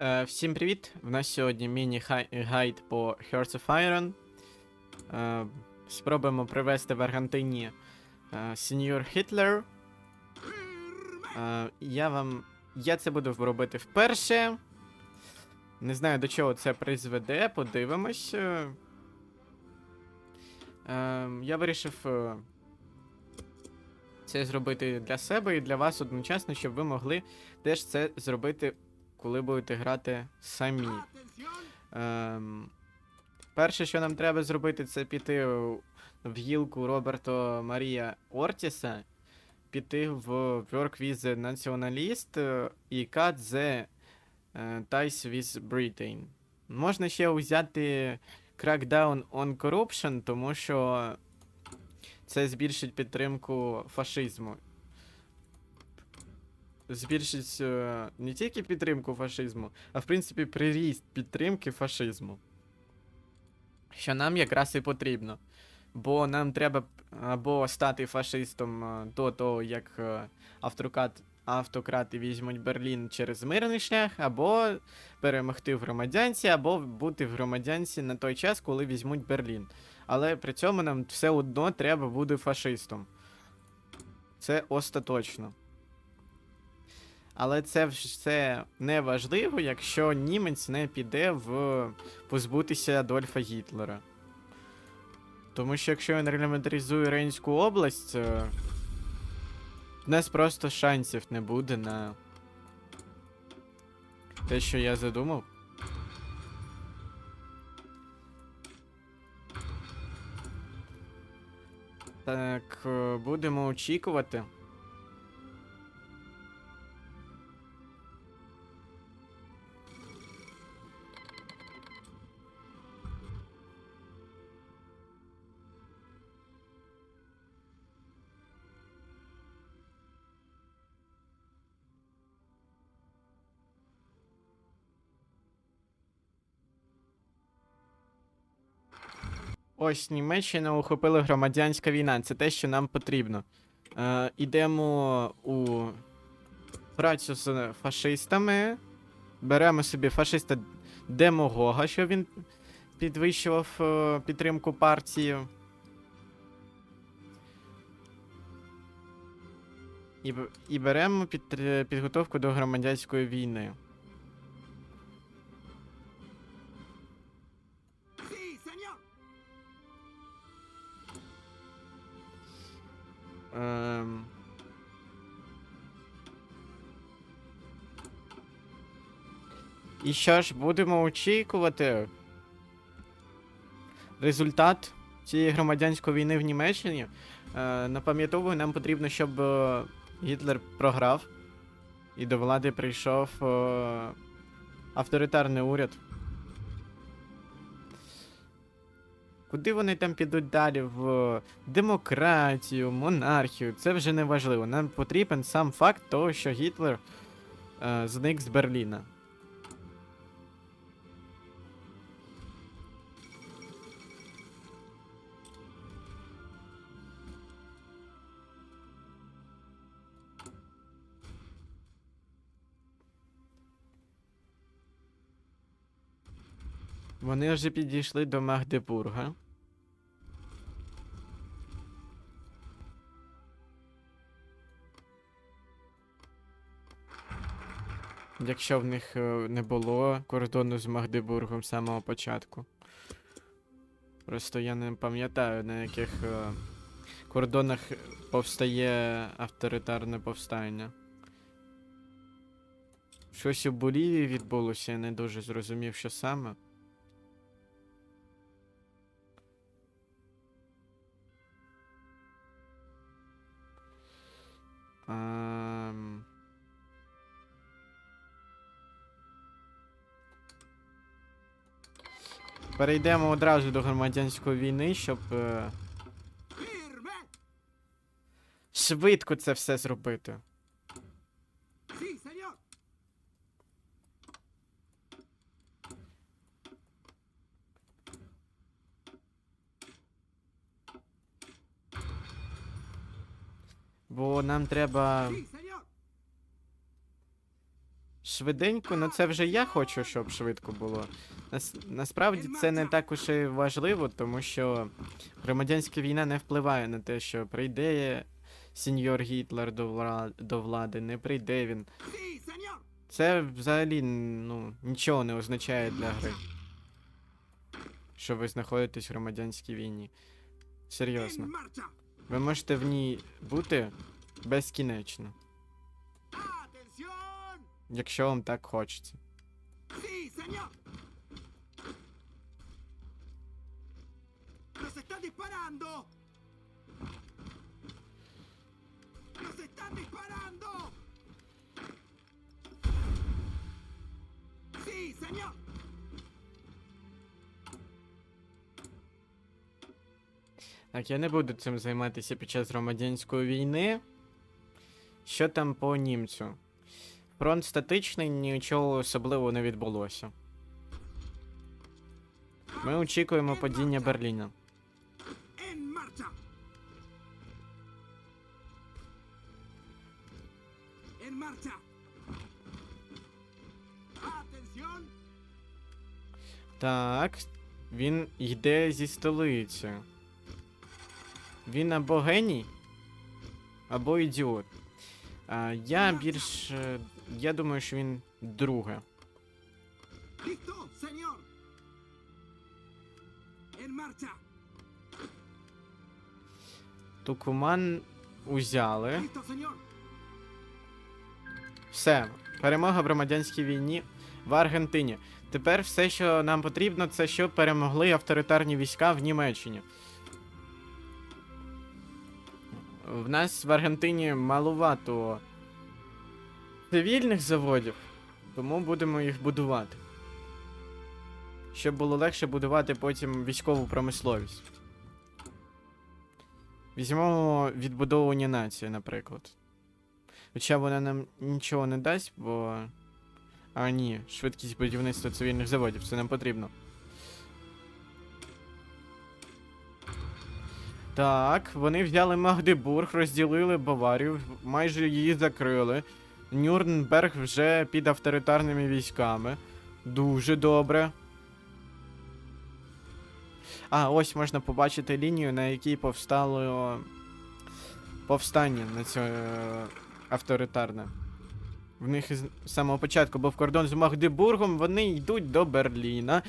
Е, всім привіт! В нас сьогодні міні-гайд по Hearts of Iron. Е, спробуємо привести в Аргентині е, Сеньор Хітлер. Я вам. Я це буду робити вперше. Не знаю, до чого це призведе, подивимось. Я вирішив це зробити для себе і для вас одночасно, щоб ви могли теж це зробити коли будете грати самі. Ем, перше, що нам треба зробити, це піти в гілку Роберто Марія Ортіса, піти в Work with Nationalist е, і Cut the е, Ties with Britain. Можна ще взяти Crackdown on Corruption, тому що це збільшить підтримку фашизму збільшить е, не тільки підтримку фашизму, а в принципі приріст підтримки фашизму. Що нам якраз і потрібно. Бо нам треба або стати фашистом е, до того, як е, автократ, автократи візьмуть Берлін через мирний шлях, або перемогти в громадянці, або бути в громадянці на той час, коли візьмуть Берлін. Але при цьому нам все одно треба бути фашистом. Це остаточно. Але це все не важливо, якщо німець не піде в позбутися Адольфа Гітлера. Тому що якщо він релементаризує Рейнську область, е, в нас просто шансів не буде на те, що я задумав. Так, е, будемо очікувати. Ось Німеччина охопила громадянська війна. Це те, що нам потрібно. Е, ідемо у працю з фашистами. Беремо собі фашиста Демогога, що він підвищував е, підтримку партії. І, і беремо під, підготовку до громадянської війни. Ем... І що ж, будемо очікувати. Результат цієї громадянської війни в Німеччині. Е, напам'ятовую, нам потрібно, щоб е, Гітлер програв і до влади прийшов е, авторитарний уряд. Куди вони там підуть далі? В демократію, монархію, це вже не важливо. Нам потрібен сам факт того, що Гітлер е, зник з Берліна. Вони вже підійшли до Магдебурга. Якщо в них е, не було кордону з Магдебургом з самого початку. Просто я не пам'ятаю, на яких е, кордонах повстає авторитарне повстання. Щось у Болівії відбулося, я не дуже зрозумів, що саме. Ем... Перейдемо одразу до громадянської війни, щоб е, швидко це все зробити. Бо нам треба швиденько, ну це вже я хочу, щоб швидко було. Нас, насправді це не так уж і важливо, тому що громадянська війна не впливає на те, що прийде сеньор Гітлер до, до влади, не прийде він. Це взагалі ну, нічого не означає для гри. Що ви знаходитесь в громадянській війні. Серйозно. Ви можете в ній бути безкінечно. Якщо вам так хочеться. Так, я не буду цим займатися під час громадянської війни. Що там по німцю? Фронт статичний, нічого особливого не відбулося. Ми очікуємо падіння Берліна. Так, він йде зі столиці. Він або геній, або ідіот. А, я більш. Я думаю, що він друге. Тукуман узяли. Все, перемога в громадянській війні в Аргентині. Тепер все, що нам потрібно, це щоб перемогли авторитарні війська в Німеччині. В нас в Аргентині малувато цивільних заводів, тому будемо їх будувати. Щоб було легше будувати потім військову промисловість. Візьмемо відбудовування нації, наприклад. Хоча вона нам нічого не дасть, бо. А ні, швидкість будівництва цивільних заводів, це нам потрібно. Так, вони взяли Магдебург, розділили Баварію, майже її закрили. Нюрнберг вже під авторитарними військами. Дуже добре. А, ось можна побачити лінію, на якій повстало повстання на цьому авторитарне. В них із самого початку був кордон з Магдебургом, вони йдуть до Берліна.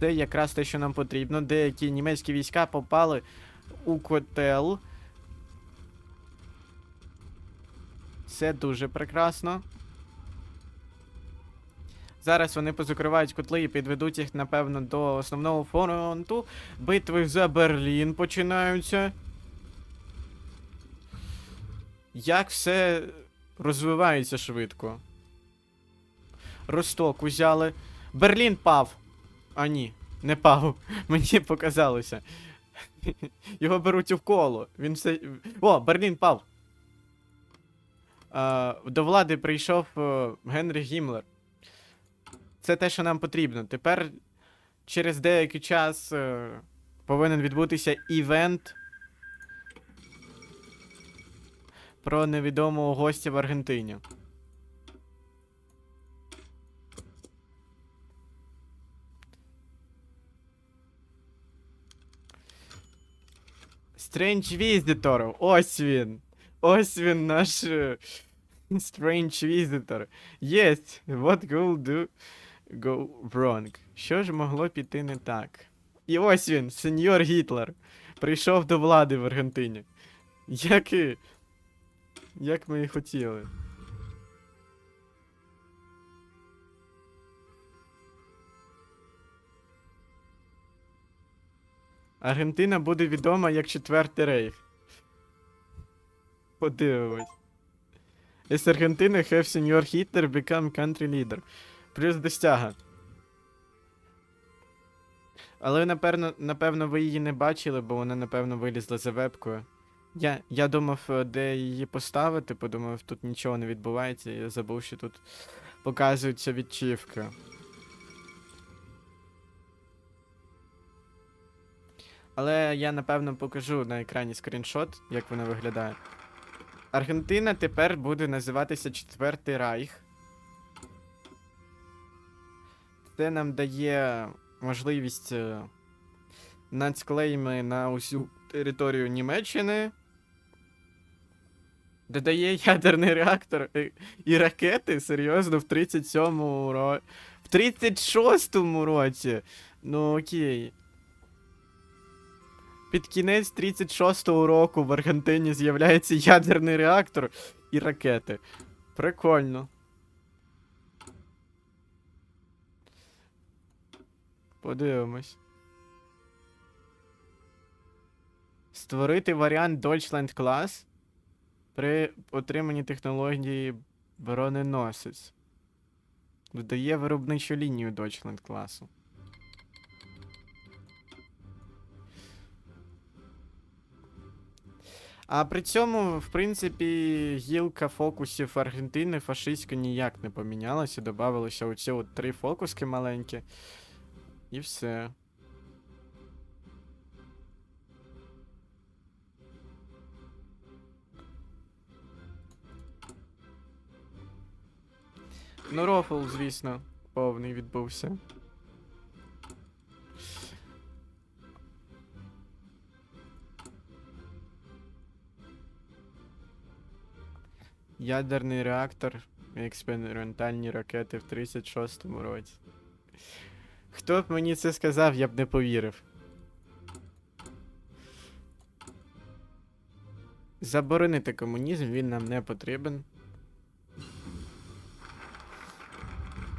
Це якраз те, що нам потрібно. Деякі німецькі війська попали у котел. Це дуже прекрасно. Зараз вони позакривають котли і підведуть їх, напевно, до основного фронту. Битви за Берлін починаються. Як все розвивається швидко. Росток узяли. Берлін пав. А ні, не пав. Мені показалося. Його беруть у коло. Він все. О, Берлін пав. А, до влади прийшов е, Генрі Гіммлер. Це те, що нам потрібно. Тепер через деякий час е, повинен відбутися івент про невідомого гостя в Аргентині. Strange Visitor. Ось він. Ось він наш е, Strange Visitor. Yes, what could do go wrong? Що ж могло піти не так? І ось він, сеньор Гітлер. Прийшов до влади в Аргентині. Як і. Як ми і хотіли. Аргентина буде відома як Четвертий рейх. Подивимось. Is Argentina have senior Hitler become country leader? Плюс достяга. Але напевно, напевно, ви її не бачили, бо вона, напевно, вилізла за вебкою. Я, я думав, е, де її поставити, подумав, тут нічого не відбувається, я забув, що тут показуються відчівки. Але я напевно покажу на екрані скріншот, як вона виглядає. Аргентина тепер буде називатися Четвертий Райх. Це нам дає можливість е, нацклейми на усю територію Німеччини. Додає ядерний реактор і, і ракети, серйозно, в 37-му році. В 36-му році. Ну окей. Під кінець 36-го року в Аргентині з'являється ядерний реактор і ракети. Прикольно. Подивимось. Створити варіант Deutschland Class при отриманні технології броненосець. Додає виробничу лінію Deutschland класу. А при цьому, в принципі, гілка фокусів Аргентини фашистська ніяк не помінялася. Добавилося оці от три фокуски маленькі. І все. Ну, рофл, звісно, повний відбувся. Ядерний реактор експериментальні ракети в 36-му році. Хто б мені це сказав, я б не повірив. Заборонити комунізм, він нам не потрібен.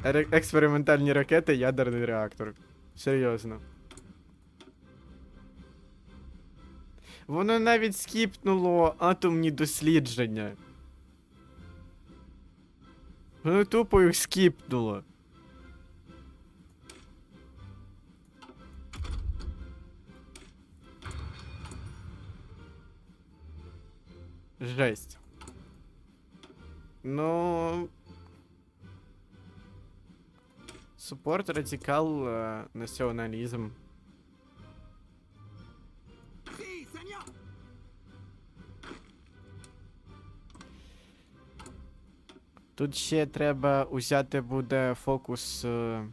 Ре- експериментальні ракети, ядерний реактор. Серйозно. Воно навіть скіпнуло атомні дослідження. Воно тупо їх скіпнуло. Жесть. Ну. Супорт, радикал, е, націоналізм. Sí, señor. Тут ще треба узяти буде фокус. е,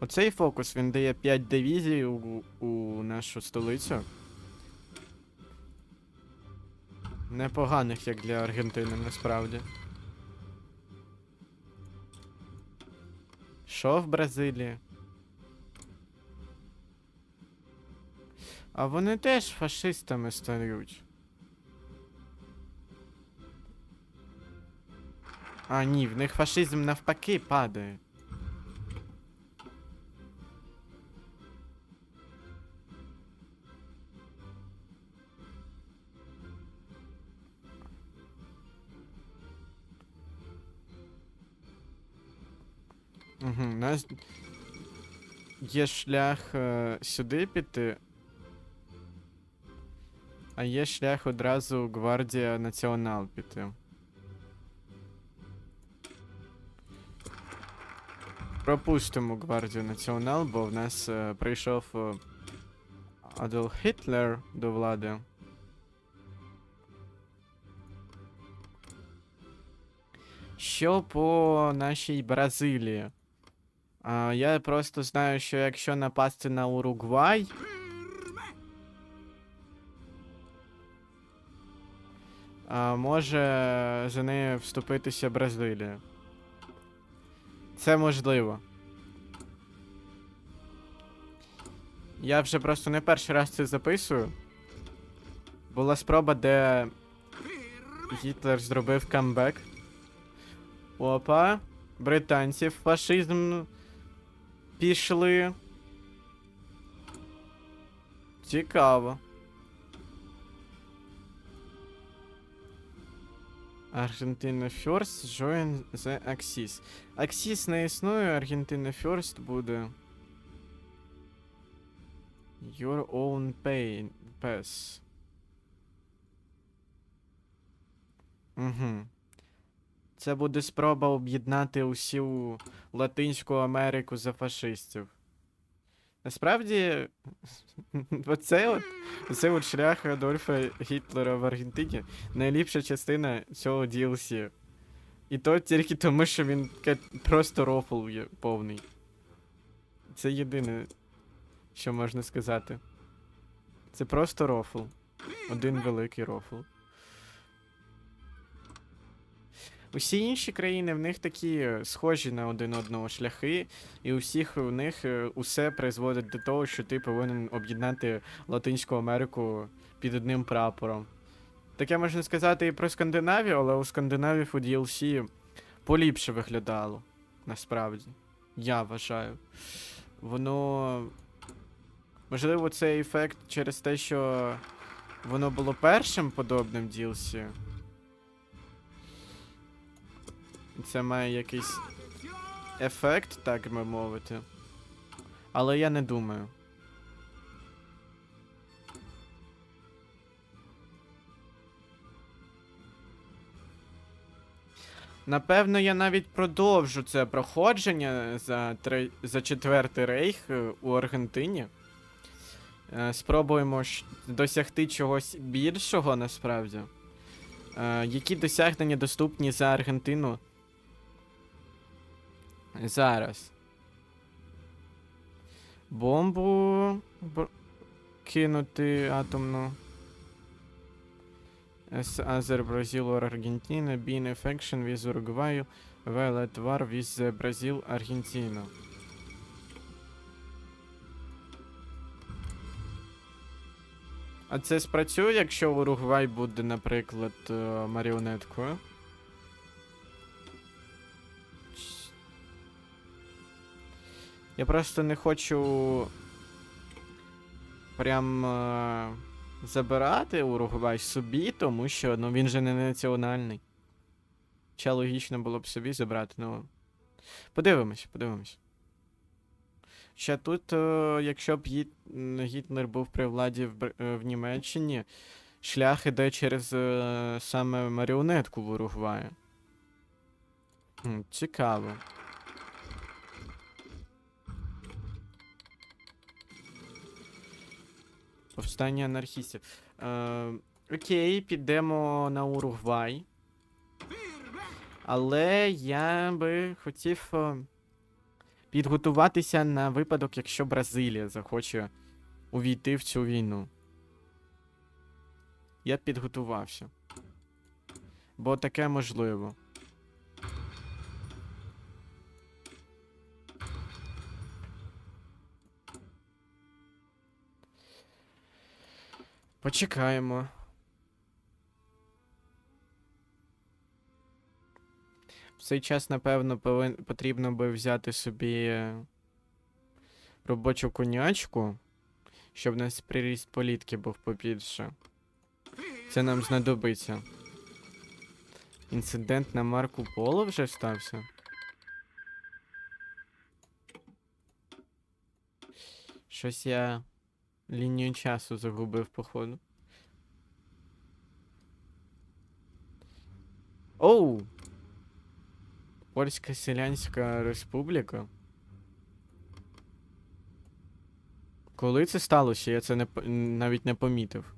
Оцей фокус він дає 5 дивізій у, у нашу столицю. Непоганих, як для Аргентини, насправді. Що в Бразилії? А вони теж фашистами стають. А, ні, в них фашизм навпаки падає. Угу, у нас є шлях е, сюди піти. А є шлях одразу Гвардія Націонал піти. Пропустимо Гвардію Націонал, бо в нас е, прийшов е, Адольф Гітлер до влади. Що по нашій Бразилії? А, я просто знаю, що якщо напасти на Уругвай, а, може за нею вступитися Бразилія. Це можливо. Я вже просто не перший раз це записую. Була спроба, де Гітлер зробив камбек. Опа. Британці в фашизм пішли. Цікаво. Аргентина First join the Axis. Axis не існує, Аргентина First буде. Your own pain pass. Угу. Це буде спроба об'єднати усю Латинську Америку за фашистів. Насправді, оце от, оце от шлях Адольфа Гітлера в Аргентині найліпша частина цього DLC. І то тільки тому, що він просто рофл є повний. Це єдине, що можна сказати. Це просто рофл. Один великий рофл. Усі інші країни в них такі е, схожі на один одного шляхи, і у всіх у них е, усе призводить до того, що ти повинен об'єднати Латинську Америку під одним прапором. Таке можна сказати і про Скандинавію, але у Скандинавів у DLC поліпше виглядало. Насправді. Я вважаю. Воно. Можливо, це ефект через те, що воно було першим подобним DLC. Це має якийсь ефект, так би мовити. Але я не думаю. Напевно, я навіть продовжу це проходження за, три... за четвертий рейх е, у Аргентині. Е, Спробуємо досягти чогось більшого насправді. Е, Які досягнення доступні за Аргентину зараз? Бомбу б- кинути атомну. С Азер, Бразил, Аргентина, Being affection with Uruguay, while at war with. А це спрацює, якщо Уругвай буде, наприклад, е, маріонеткою? Я просто не хочу прям е, забирати Уругвай собі, тому що ну, він же не національний. Хоча логічно було б собі забрати, ну. Подивимось, подивимось. Ще тут, е, якщо б Гіт- Гітлер був при владі в, Бр- е, в Німеччині, шлях іде через е, саме маріонетку в Уругваї. Цікаво. Повстання анархістів. Е, окей, підемо на Уругвай. Але я би хотів е, підготуватися на випадок, якщо Бразилія захоче увійти в цю війну. Я підготувався. Бо таке можливо. Почекаємо. В цей час, напевно, повин... потрібно би взяти собі е, робочу конячку, щоб у нас приріст політки був побільше. Це нам знадобиться. Інцидент на Марку Поло вже стався. Щось я лінію часу загубив, походу. Оу! Польська Селянська Республіка. Коли це сталося? Я це не, навіть не помітив.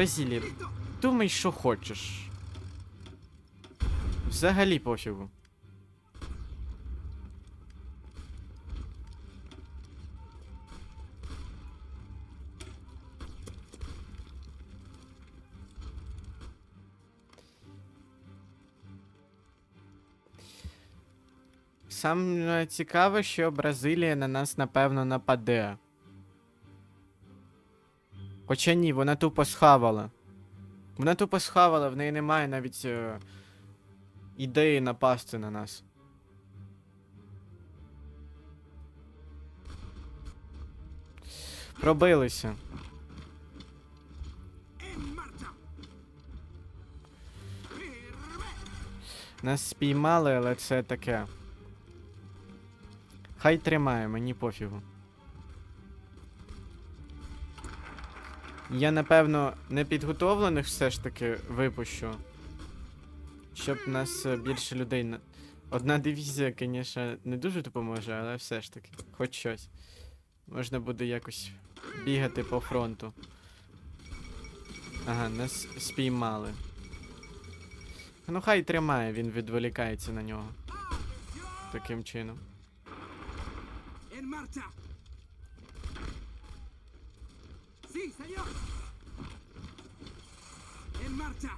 Бразилія, думай, що хочеш. Взагалі пофігу. Саме цікаве, що Бразилія на нас напевно нападе. Хоча ні, вона тупо схавала. Вона тупо схавала, в неї немає навіть е, ідеї напасти на нас. Пробилися. Нас спіймали, але це таке. Хай тримає, мені пофігу. Я, напевно, непідготовлених все ж таки випущу. Щоб нас е, більше людей на. Одна дивізія, звісно, не дуже допоможе, але все ж таки, хоч щось. Можна буде якось бігати по фронту. Ага, нас спіймали. Ну хай тримає, він відволікається на нього. Таким чином. En marcha. Sí, señor. En marcha.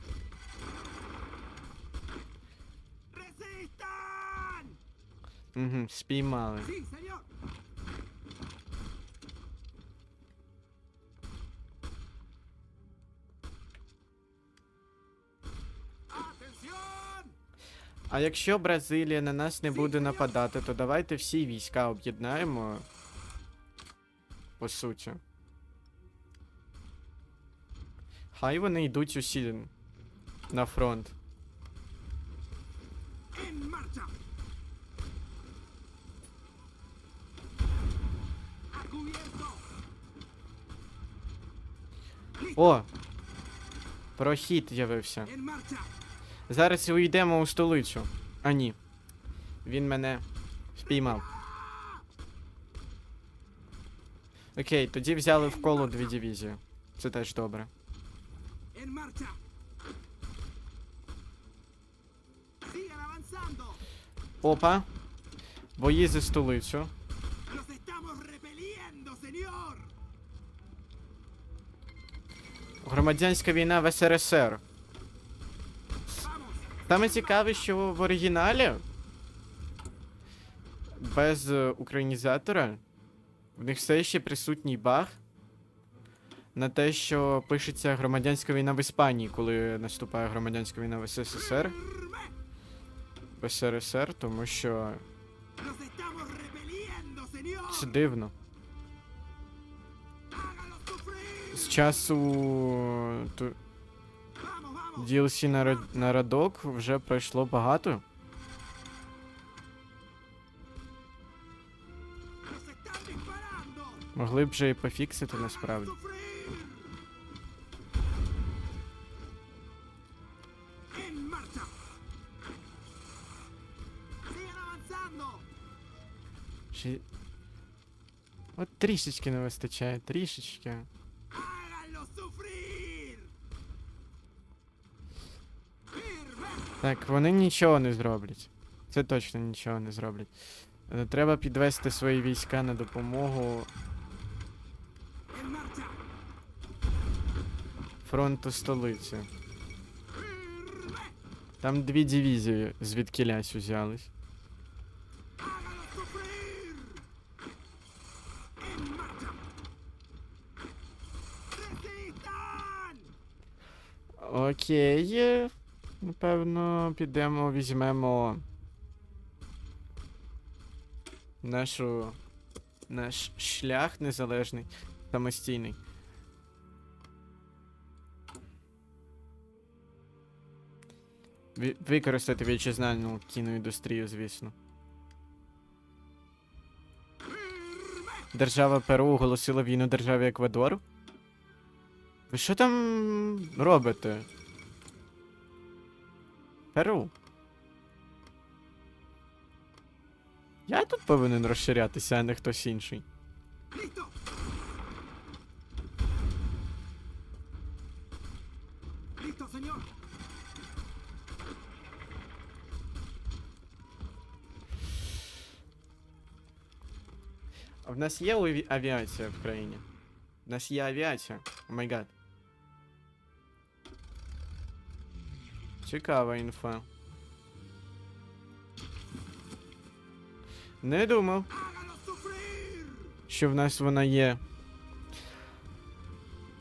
¡Resistan! Угу, спіймали. Sí, señor. А якщо Бразилія на нас не буде нападати, то давайте всі війська об'єднаємо. По суті. Хай вони йдуть усі на фронт. О! Прохід з'явився. Зараз уйдемо у столицю. А ні. Він мене спіймав. Окей, тоді взяли в коло дві дивізії. Це теж добре. En marcha. Sigan avanzando. Опа. Бої за столицю. Los estamos repeliendo, señor. Громадянська війна в СРСР. Саме цікаве, що в оригіналі без е, українізатора в них все ще присутній баг на те, що пишеться громадянська війна в Іспанії, коли наступає громадянська війна в СССР, в СРСР, тому що це дивно. З часу ту-. DLC на, ра- на радок вже пройшло багато. Могли б вже і пофіксити насправді. Трішечки не вистачає, трішечки. Так, вони нічого не зроблять. Це точно нічого не зроблять. Е, Треба підвести свої війська на допомогу фронту столиці. Там дві дивізії звідкілясь узялись. Hágalos sufrir. En marcha. Resistan. Окей. Напевно, підемо, візьмемо нашу. наш шлях незалежний, самостійний. Використати вітчизняну кіноіндустрію, звісно. Держава Перу оголосила війну державі Еквадору? Ви що там робите? Перу. Я тут повинен розширятися, а не хтось інший. В нас є авіація в країні? В нас є авіація. О май гад. Цікава інфа. Не думав, що в нас вона є.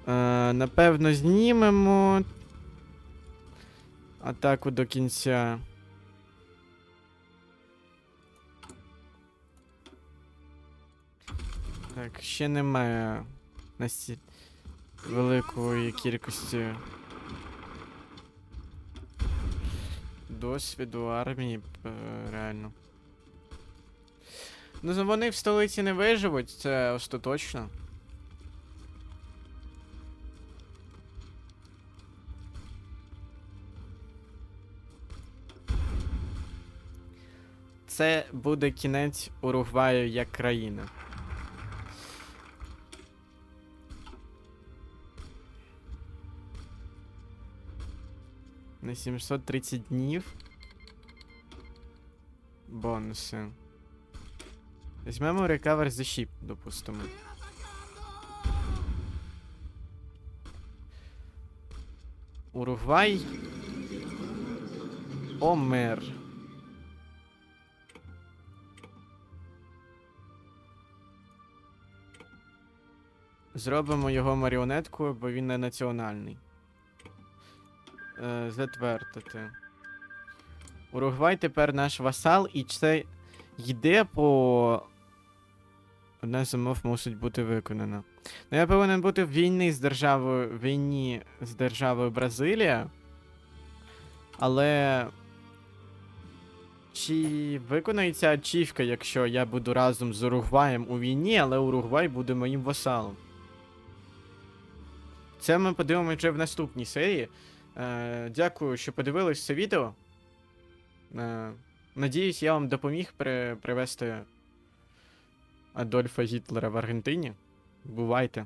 Е, напевно, знімемо атаку до кінця. Так, ще немає насті... великої кількості досвіду армії, е, реально. Ну, вони в столиці не виживуть, це остаточно. Це буде кінець Уругваю як країни. На 730 днів. Бонуси. Візьмемо Recover the Ship, допустимо. Уругвай. Омер. Зробимо його маріонеткою, бо він не національний. Е, затвердити. Уругвай тепер наш васал, і це йде по. Одна з умов мусить бути виконана. Ну, я повинен бути в з державою. війні з державою Бразилія. Але. Чи виконається ачівка, якщо я буду разом з Уругваєм у війні, але Уругвай буде моїм васалом? Це ми подивимося вже в наступній серії. Е, дякую, що подивились це відео. Е, надіюсь, я вам допоміг при, привести Адольфа Гітлера в Аргентині. Бувайте!